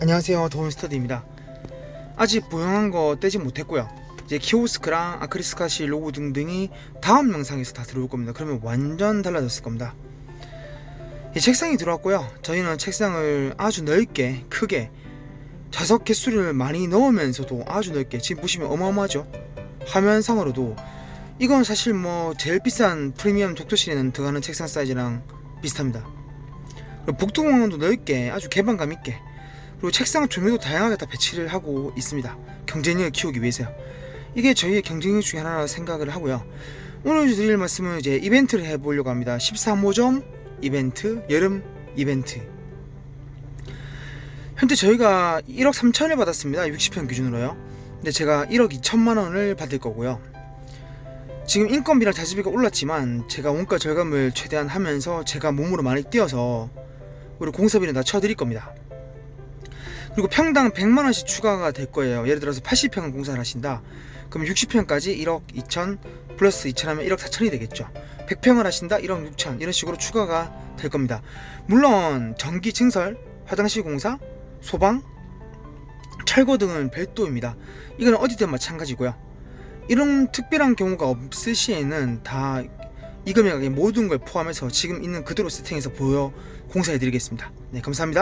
안녕하세요. 도움스터디입니다. 아직 보영한 거 떼지 못했고요. 이제 키오스크랑 아크리스카시 로고 등등이 다음 영상에서 다 들어올 겁니다. 그러면 완전 달라졌을 겁니다. 이 책상이 들어왔고요. 저희는 책상을 아주 넓게 크게 좌석 개수를 많이 넣으면서도 아주 넓게 지금 보시면 어마어마하죠? 화면상으로도. 이건 사실 뭐 제일 비싼 프리미엄 독서실에는 들어가는 책상 사이즈랑 비슷합니다. 그리고 복도공간도 넓게 아주 개방감 있게 그리고 책상 조명도 다양하게 다 배치를 하고 있습니다. 경쟁력을 키우기 위해서요. 이게 저희의 경쟁력 중에 하나라 생각을 하고요. 오늘 드릴 말씀은 이제 이벤트를 해보려고 합니다. 13호점 이벤트, 여름 이벤트. 현재 저희가 1억 3천을 받았습니다. 60평 기준으로요. 근데 제가 1억 2천만 원을 받을 거고요. 지금 인건비랑 자재비가 올랐지만 제가 원가 절감을 최대한 하면서 제가 몸으로 많이 뛰어서 우리 공사비는 다 쳐드릴 겁니다. 그리고 평당 100만 원씩 추가가 될 거예요. 예를 들어서 80평을 공사를 하신다. 그럼 60평까지 1억 2천 플러스 2천 하면 1억 4천이 되겠죠. 100평을 하신다 1억 6천 이런 식으로 추가가 될 겁니다. 물론 전기 증설, 화장실 공사, 소방, 철거 등은 별도입니다. 이건 어디든 마찬가지고요. 이런 특별한 경우가 없을 시에는 다 이 금액에 모든 걸 포함해서 지금 있는 그대로 세팅해서 보여 공사해 드리겠습니다. 네, 감사합니다.